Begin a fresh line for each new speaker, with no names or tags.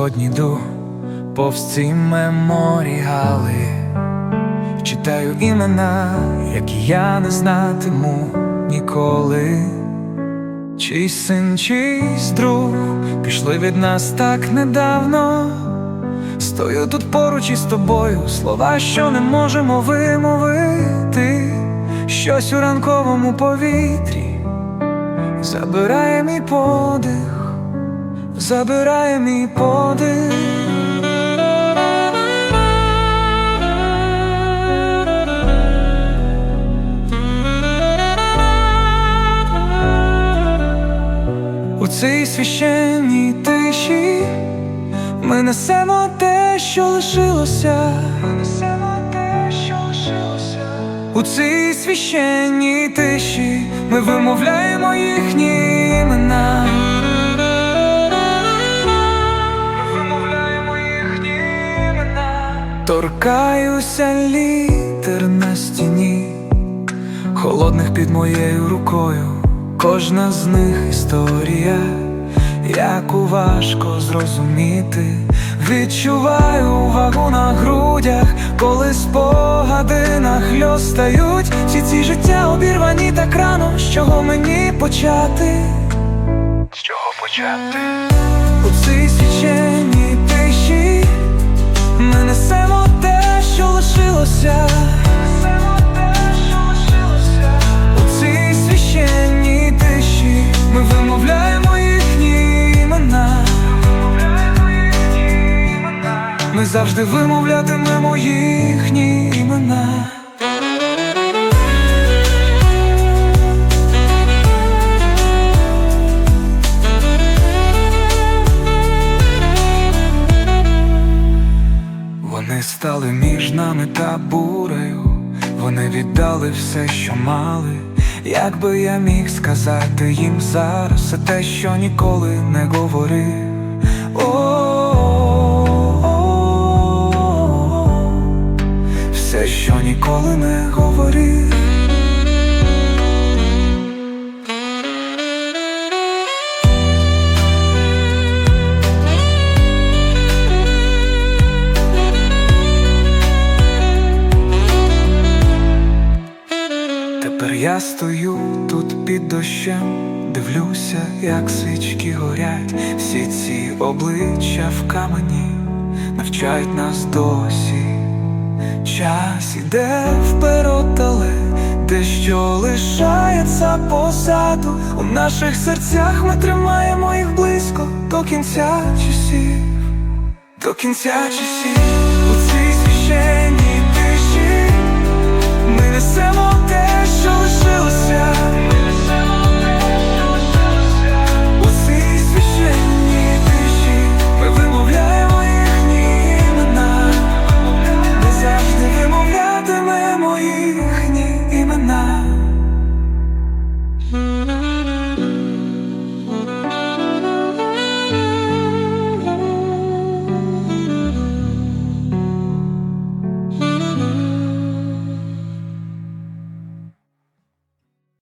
сьогодні йду повз ці меморіали, читаю імена, які я не знатиму ніколи. Чийсь син, чийсь друг пішли від нас так недавно. Стою тут поруч із тобою, слова, що не можемо вимовити, щось у ранковому повітрі забирає мій подих, забирає мій подих. У цій священній тиші ми несемо те, що лишилося. Ми несемо те, що лишилося. У цій священній тиші ми вимовляємо їхні імена. Торкаюся літер на стіні, холодних під моєю рукою. Кожна з них історія, яку важко зрозуміти. Відчуваю вагу на грудях, коли спогади нахльостають. Всі ці життя обірвані так рано, з чого мені почати? З чого почати? Ми завжди вимовлятимемо їхні імена. Вони стали між нами та бурею, вони віддали все, що мали. Як би я міг сказати їм зараз все те, що ніколи не говорив. Все, що ніколи не говорив. Тепер я стою тут під дощем, дивлюся, як свічки горять, всі ці обличчя в камені навчають нас досі. Час іде вперед, але дещо лишається позаду. У наших серцях ми тримаємо їх близько до кінця часів, до кінця часів